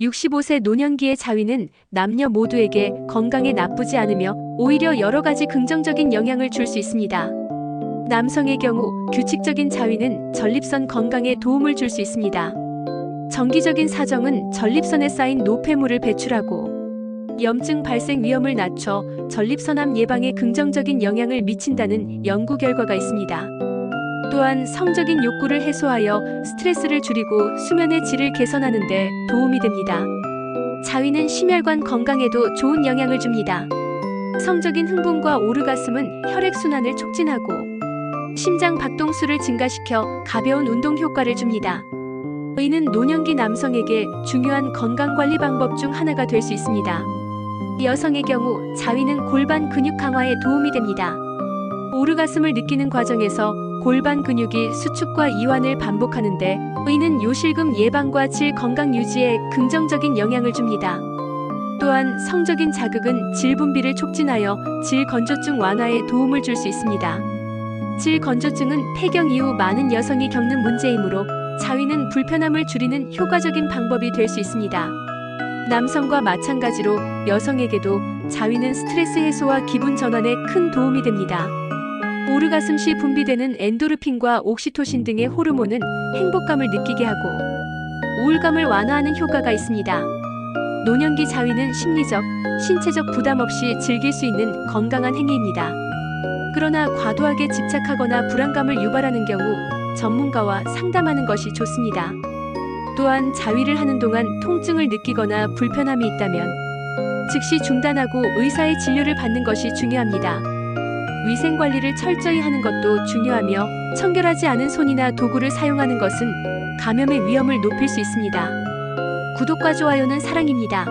65세 노년기의 자위는 남녀 모두에게 건강에 나쁘지 않으며 오히려 여러 가지 긍정적인 영향을 줄 수 있습니다. 남성의 경우 규칙적인 자위는 전립선 건강에 도움을 줄 수 있습니다. 정기적인 사정은 전립선에 쌓인 노폐물을 배출하고 염증 발생 위험을 낮춰 전립선암 예방에 긍정적인 영향을 미친다는 연구 결과가 있습니다. 또한 성적인 욕구를 해소하여 스트레스를 줄이고 수면의 질을 개선하는 데 도움이 됩니다. 자위는 심혈관 건강에도 좋은 영향을 줍니다. 성적인 흥분과 오르가슴은 혈액순환을 촉진하고 심장 박동수를 증가시켜 가벼운 운동 효과를 줍니다. 이는 노년기 남성에게 중요한 건강관리 방법 중 하나가 될 수 있습니다. 여성의 경우 자위는 골반 근육 강화에 도움이 됩니다. 오르가슴을 느끼는 과정에서 골반 근육이 수축과 이완을 반복하는데 의는 요실금 예방과 질 건강 유지에 긍정적인 영향을 줍니다. 또한 성적인 자극은 질 분비를 촉진하여 질 건조증 완화에 도움을 줄 수 있습니다. 질 건조증은 폐경 이후 많은 여성이 겪는 문제이므로 자위는 불편함을 줄이는 효과적인 방법이 될 수 있습니다. 남성과 마찬가지로 여성에게도 자위는 스트레스 해소와 기분 전환에 큰 도움이 됩니다. 오르가슴 시 분비되는 엔도르핀과 옥시토신 등의 호르몬은 행복감을 느끼게 하고 우울감을 완화하는 효과가 있습니다. 노년기 자위는 심리적, 신체적 부담 없이 즐길 수 있는 건강한 행위입니다. 그러나 과도하게 집착하거나 불안감을 유발하는 경우 전문가와 상담하는 것이 좋습니다. 또한 자위를 하는 동안 통증을 느끼거나 불편함이 있다면 즉시 중단하고 의사의 진료를 받는 것이 중요합니다. 위생 관리를 철저히 하는 것도 중요하며 청결하지 않은 손이나 도구를 사용하는 것은 감염의 위험을 높일 수 있습니다. 구독과 좋아요는 사랑입니다.